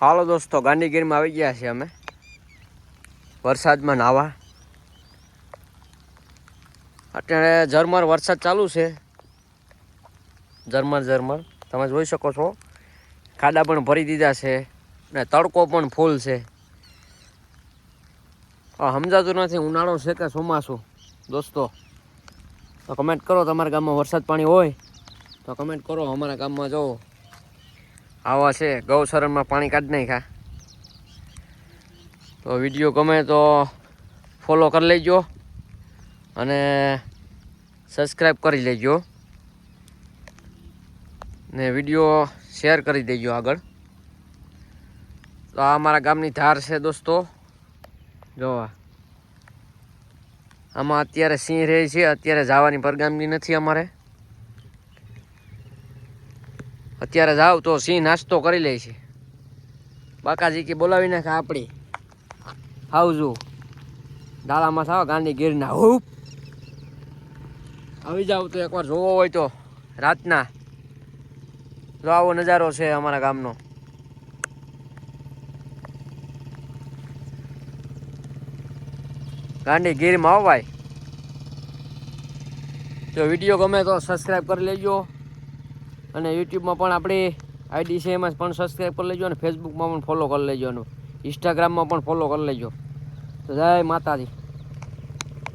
હાલો દોસ્તો, ગાંધીગીરમાં આવી ગયા છીએ અમે. વરસાદમાં નાવા. અત્યારે ઝરમર વરસાદ ચાલુ છે. ઝરમર ઝરમર. તમે જોઈ શકો છો. ખાડા પણ ભરી દીધા છે ને તડકો પણ ફૂલ છે. સમજાતું નથી, ઉનાળો છે કે ચોમાસું? દોસ્તો, તો કમેન્ટ કરો તમારા ગામમાં વરસાદ પાણી હોય, તો કમેન્ટ કરો અમારા ગામમાં, જો. આવા છે ગૌશરણમાં પાણી કાઢી નાખ્યા. તો વીડિયો ગમે તો ફોલો કરી લેજો અને સબસ્ક્રાઈબ કરી લેજો. ને વીડિયો શેર કરી દેજો આગળ. તો આ અમારા ગામની ધાર છે દોસ્તો. જોવા. આમાં અત્યારે સિંહ રહે છે, અત્યારે જવાની પરગામની નથી અમારે. અત્યારે જાવ તો સિંહ નાસ્તો કરી લે છે. બાકાજી કે બોલાવી નાખે આપણી આવજો દાળામાં થાવ ગાંધી ગીરના. હું. આવી જાવ તો એકવાર જોવો હોય તો રાતના. જો આવો નજારો છે અમારા ગામનો. ગાંધી ગીરમાં આવો ભાઈ. જો વીડિયો ગમે તો સબસ્ક્રાઈબ કરી લેજો. અને યુટ્યુબમાં પણ આપણી આઈડી છે, એમાં પણ સબસ્ક્રાઈબ કરી લેજો અને ફેસબુકમાં પણ ફોલો કરી લેજો અને ઇન્સ્ટાગ્રામમાં પણ ફોલો કરી લેજો. તો જય માતાજી.